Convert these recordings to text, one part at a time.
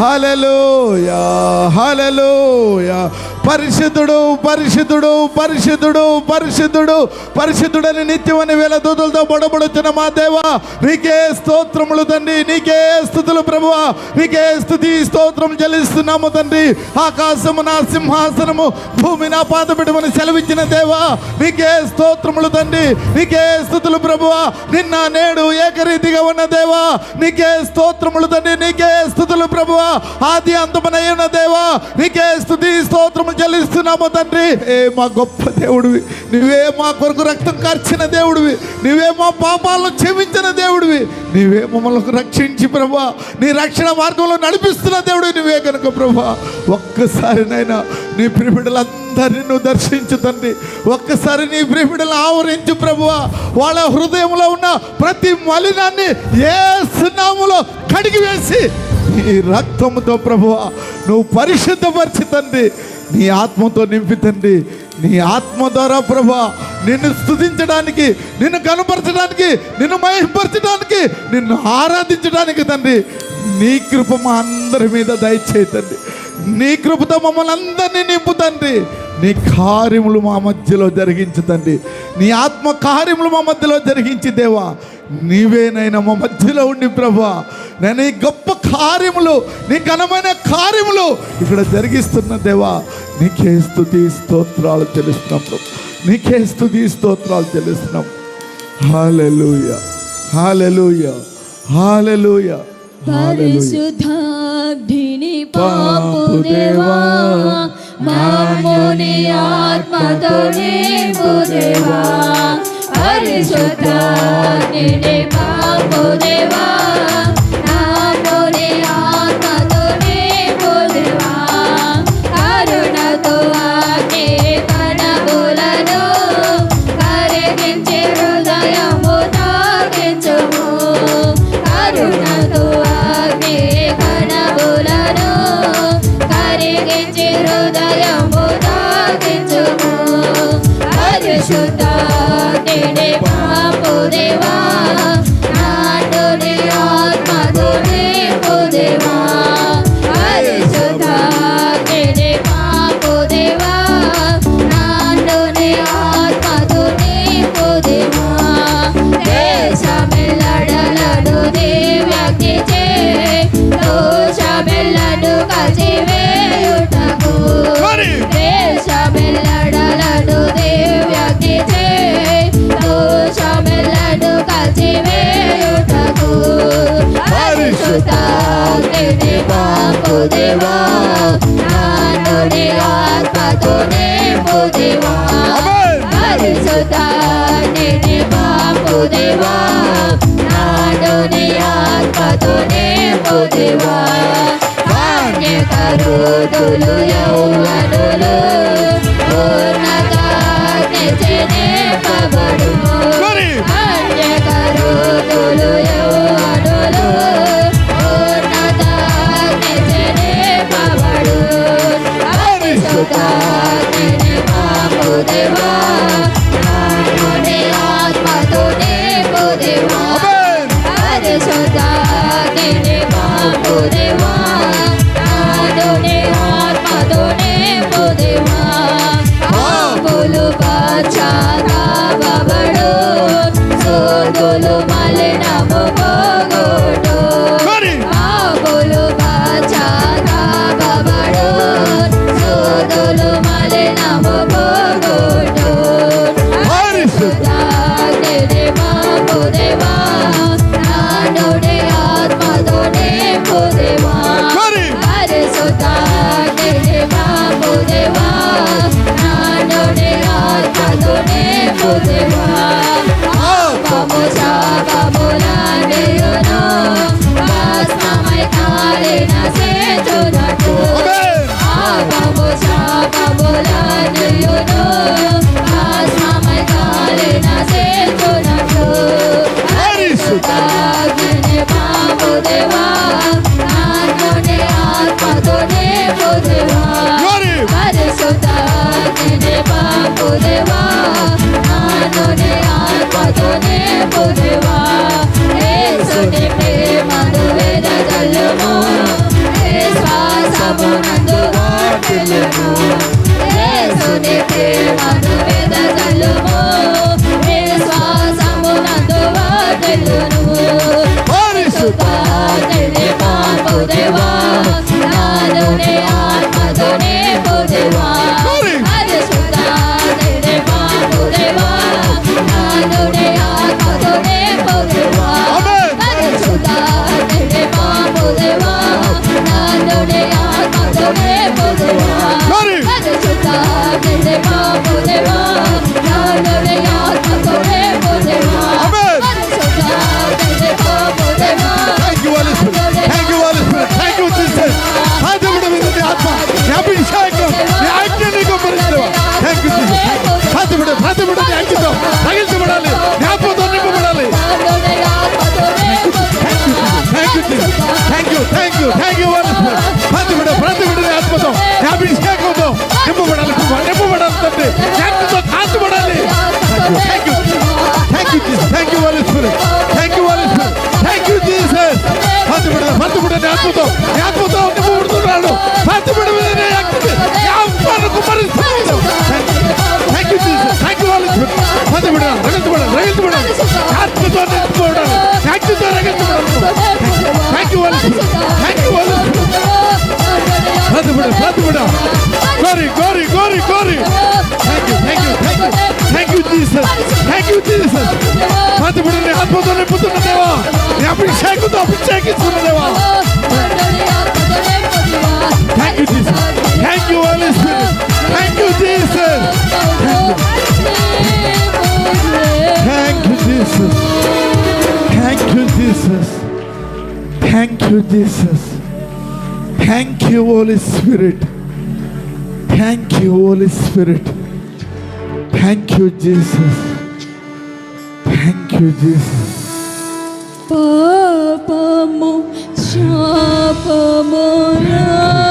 హల్లెలూయా హల్లెలూయా పరిశుద్ధుడు పరిశుద్ధుడు పరిశుద్ధుడు పరిశుద్ధుడు పరిశుద్ధుడని నిత్యమని వేల దూతులతో బొడబడుతున్న మా దేవ నీకే స్తోత్రములు తండ్రి నీకే స్థుతులు ప్రభువ నీకే స్థుతి స్తోత్రం చెల్లిస్తున్నాము తండ్రి. ఆకాశము నా సింహాసనము భూమి నా పాత పెట్టుమని సెలవిచ్చిన దేవా నీకే స్తోత్రములు తండ్రి నీకే స్థుతులు ప్రభువ నిన్న నేడు ఏకరీతిగా ఉన్న దేవా నీకే స్తోత్రములు తండ్రి నీకే స్థుతులు ప్రభువ ఆది అంతమనయ్యున్న దేవా నీకే స్థుతి స్తోత్రములు చెల్లిస్తున్నాము తండ్రి. ఏ మా గొప్ప దేవుడివి. నువ్వే మా కొరకు రక్తం కార్చిన దేవుడివి. నువ్వే మా పాపాలను క్షమించిన దేవుడివి. నీవే మమ్మల్ని రక్షించి ప్రభా. నీ రక్షణ మార్గంలో నడిపిస్తున్న దేవుడు నువ్వే కనుక ప్రభా. ఒక్కసారినైనా నీ ప్రిబిడలందరినీ నువ్వు దర్శించు తండ్రి. ఒక్కసారి నీ ప్రిబిడలు ఆవరించు ప్రభువా వాళ్ళ హృదయంలో ఉన్న ప్రతి మలినాన్ని ఏ సున్నాములో కడిగి వేసి నీ రక్తంతో ప్రభువా నువ్వు పరిశుద్ధపరిచి తండ్రి. నీ ఆత్మతో నింపి తండ్రి. నీ ఆత్మ ద్వారా ప్రభా నిన్ను స్థుతించడానికి నిన్ను కనపరచడానికి నిన్ను మహింపరచడానికి నిన్ను ఆరాధించడానికి తండ్రి. నీ కృప మా అందరి మీద దయచేయి తండ్రి. నీ కృపతో మమ్మల్ని అందరినీ నింపు తండ్రి. నీ కార్యములు మా మధ్యలో జరిగించు తండ్రి. నీ ఆత్మ కార్యములు మా మధ్యలో జరిగించి దేవా నీవేనైనా మా మధ్యలో ఉండి ప్రభా నేను ఈ గొప్ప కార్యములు నీ ఘనమైన కార్యములు ఇక్కడ జరిగిస్తున్న దేవా నీకే స్థుతి స్తోత్రాలు చెల్లిస్తున్నాం ప్రభు నీకే స్థుతి స్తోత్రాలు చెల్లిస్తున్నాం హాలెలూయ హాలెలూయ హాలెలూయ పరిశుద్ధాగ్ని పాపుదేవా మాముని ఆత్మతో పరిశుద్ధాగ్ని పాపుదేవా మాముని కరిగించి హృదయము తాగించుము పరిశుద్ధాగ్ని పాపుదేవా నాటుని ఆత్మతో నింపుదేవా పరిశుద్ధాగ్ని పాపుదేవా నానుడి ఆత్మతో నింపుదేవా ఆమేన్. పరిశుద్ధాగ్ని పాపుదేవా నానుడి ఆత్మతో నింపుదేవా కరుదులు యౌవనులు పూర్ణతాగ్ని చేపబడు మరి. కరుదులు యౌవనులు গোল গোল মালে নাম গোল థ్యాంక్ యూ జీసస్ ప్రతి బిడ్డని ఆత్మతో నింపుతున్న దేవా నీ అభిషేకంతో అభిషేకిస్తున్న దేవా thank you Jesus thank you Holy Spirit thank you Jesus thank you Jesus thank you Jesus thank you Jesus thank you Holy Spirit thank you Holy Spirit thank you Jesus thank you Jesus పాపము శాపము భస్మమై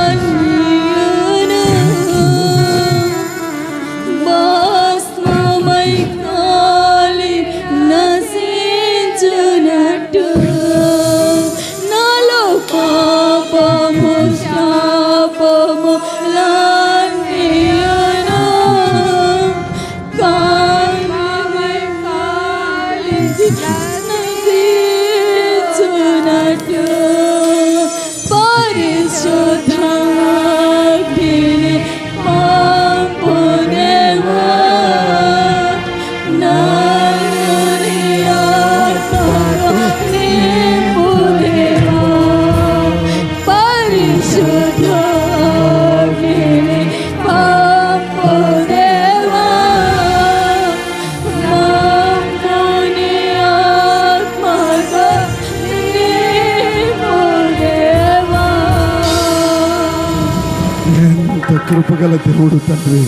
తండ్రి.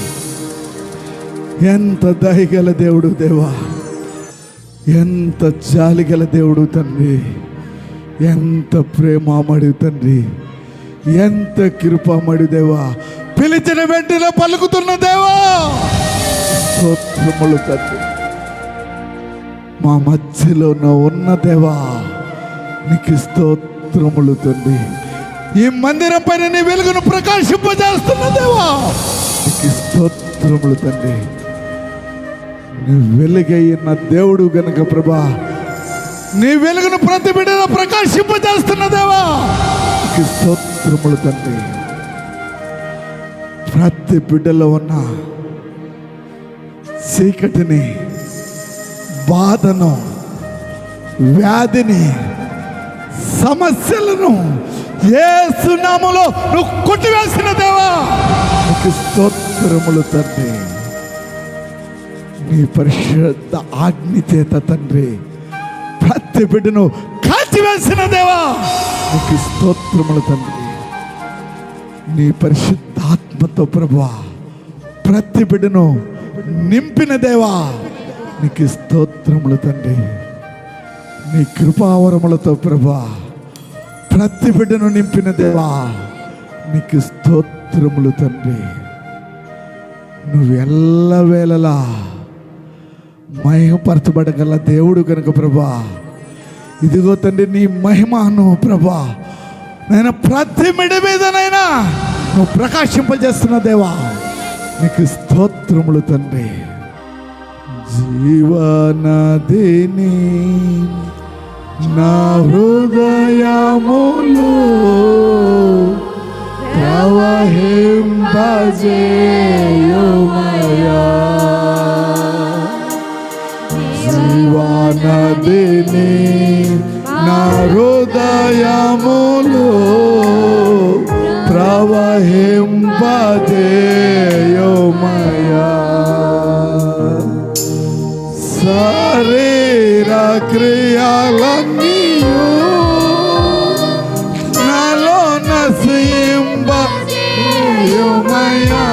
ఎంత దయగల దేవుడు దేవా. ఎంత జాలిగల దేవుడు తండ్రి. ఎంత ప్రేమమడి తండ్రి. ఎంత కృపమడి దేవా. పిలిచిన వెంటనే పలుకుతున్న దేవా. స్తోత్రములు తండ్రి. మా మధ్యలో ఉన్న దేవా. నీకు స్తోత్రములు తండ్రి. ఈ మందిరం పైన నీ వెలుగును ప్రకాశింపజేస్తున్న దేవా. నీకు స్తోత్రములు తండ్రి. నీ వెలుగైన దేవుడు గనుక ప్రభా నీ వెలుగును ప్రతి బిడ్డలో ప్రకాశింపజేస్తున్న దేవా. నీకు స్తోత్రములు తండ్రి. ప్రతి బిడ్డలో ఉన్న చీకటిని బాధను వ్యాధిని సమస్యలను ఏ సునాములో నువ్వు కొట్టివేసిన దేవా. నీకు స్తోత్రములు తండ్రి. నీ పరిశుద్ధ ఆజ్ఞ చేత తండ్రి. ప్రతి బిడ్డను కాల్చివేసిన దేవా. నీకు స్తోత్రములు తండ్రి. నీ పరిశుద్ధాత్మతో ప్రభువా ప్రతి బిడ్డను నింపిన దేవా. నీకు స్తోత్రములు తండ్రి. నీ కృపావరములతో ప్రభా ప్రతి బిడ్డను నింపిన దేవా. నీకు స్తోత్రములు తండ్రి. నువ్వు ఎల్లవేళలా మహిమపరచబడగల దేవుడు కనుక ప్రభా. ఇదిగో తండ్రి నీ మహిమను ప్రభా. నేను ప్రతి మిడి మీదనైనా నువ్వు ప్రకాశింపజేస్తున్న దేవా. నీకు స్తోత్రములు తండ్రి. జీవనదిని నా హృదయములో ప్రవహింపజేయుమయా జీవనదిని నా హృదయములు ప్రవహింపజేయుమయా శరీర క్రియలన్నీయు నసింబయుమయా శరీర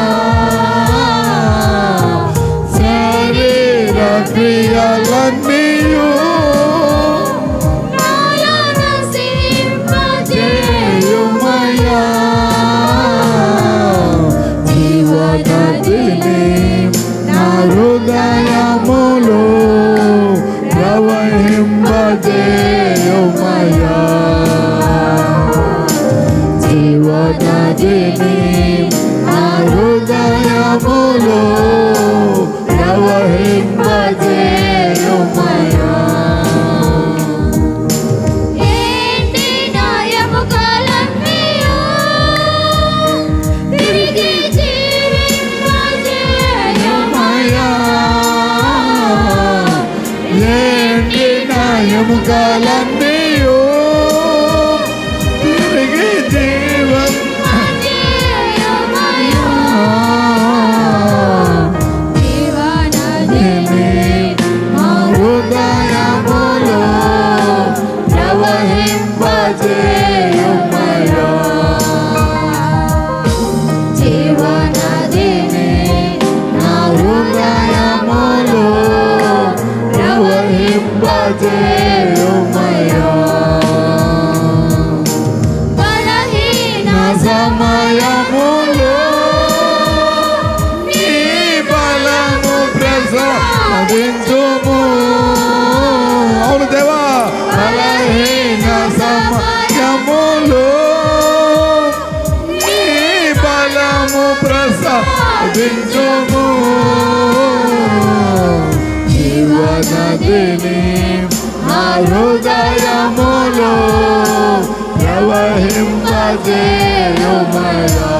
Canımı kalem సమయములు దేవా. బలహీన సమయములు నీ బలము ప్రసాదించుము. జీవనదిని నా హృదయములో ప్రవహింపజేయుమయా.